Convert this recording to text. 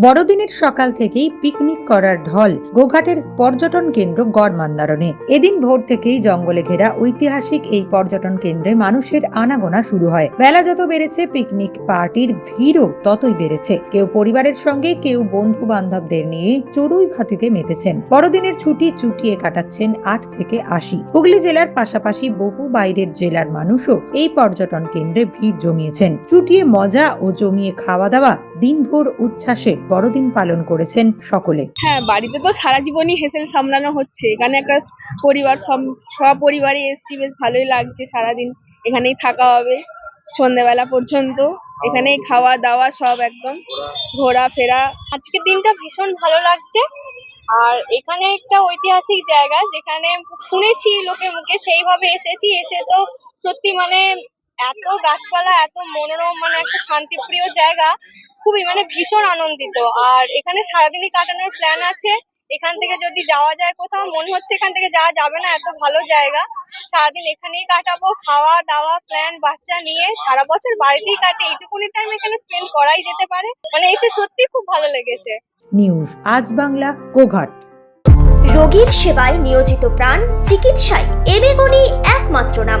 বড়দিনের সকাল থেকেই পিকনিক করার ঢল গোঘাটের পর্যটন কেন্দ্র গড় মান্দারণে এদিন ভোর থেকেই জঙ্গলে ঘেরা ঐতিহাসিক এই পর্যটন কেন্দ্রে মানুষের আনাগোনা শুরু হয়। বেলা যত বেড়েছে, পিকনিক পার্টির ভিড়ও ততই বেড়েছে। কেউ পরিবারের সঙ্গে, কেউ বন্ধু বান্ধবদের নিয়ে চড়ুই ভাতিতে মেতেছেন। বড়দিনের ছুটি চুটিয়ে কাটাচ্ছেন আট থেকে আশি। হুগলি জেলার পাশাপাশি বহু বাইরের জেলার মানুষও এই পর্যটন কেন্দ্রে ভিড় জমিয়েছেন। চুটিয়ে মজা ও জমিয়ে খাওয়া দাওয়া দিনভর উচ্ছ্বাসে বড়দিন পালন করেছেন সকলে। হ্যাঁ বাড়িতে তো সারা জীবনই হেসেল সামলানো হচ্ছে। এখানে একটা পরিবার সব সব পরিবারে এসছি বেশ ভালোই লাগছে সারাদিন। এখানেই থাকা হবে সন্ধ্যেবেলা পর্যন্ত। এখানেই খাওয়া দাওয়া সব একদম ঘোরাফেরা। আজকের দিনটা ভীষণ ভালো লাগছে। আর এখানে একটা ঐতিহাসিক জায়গা যেখানে শুনেছি লোকের মুখে সেইভাবে এসেছি। এসে তো সত্যি মানে এত গাছপালা এত মনোরম মানে একটা শান্তিপ্রিয় জায়গা। খুবই মানে ভীষণ আনন্দিত। আর এখানে সারাদিনই কাটানোর প্ল্যান আছে। এখান থেকে যদি যাওয়া যায় কোথাও মনে হচ্ছে এখান থেকে যাওয়া যাবে না এত ভালো জায়গা। সারাদিন এখানেই কাটাবো খাওয়া দাওয়া প্ল্যান বাচ্চা নিয়ে সারা বছর বাড়িতেই কাটে। এইটুকুনি টাইম এখানে স্পেন্ড করাই যেতে পারে। মানে এসে সত্যি খুব ভালো লেগেছে। নিউজ আজ বাংলা গোঘাট। রোগীর সেবায় নিয়োজিত প্রাণ চিকিৎসায় এবেগুনি একমাত্র নাম।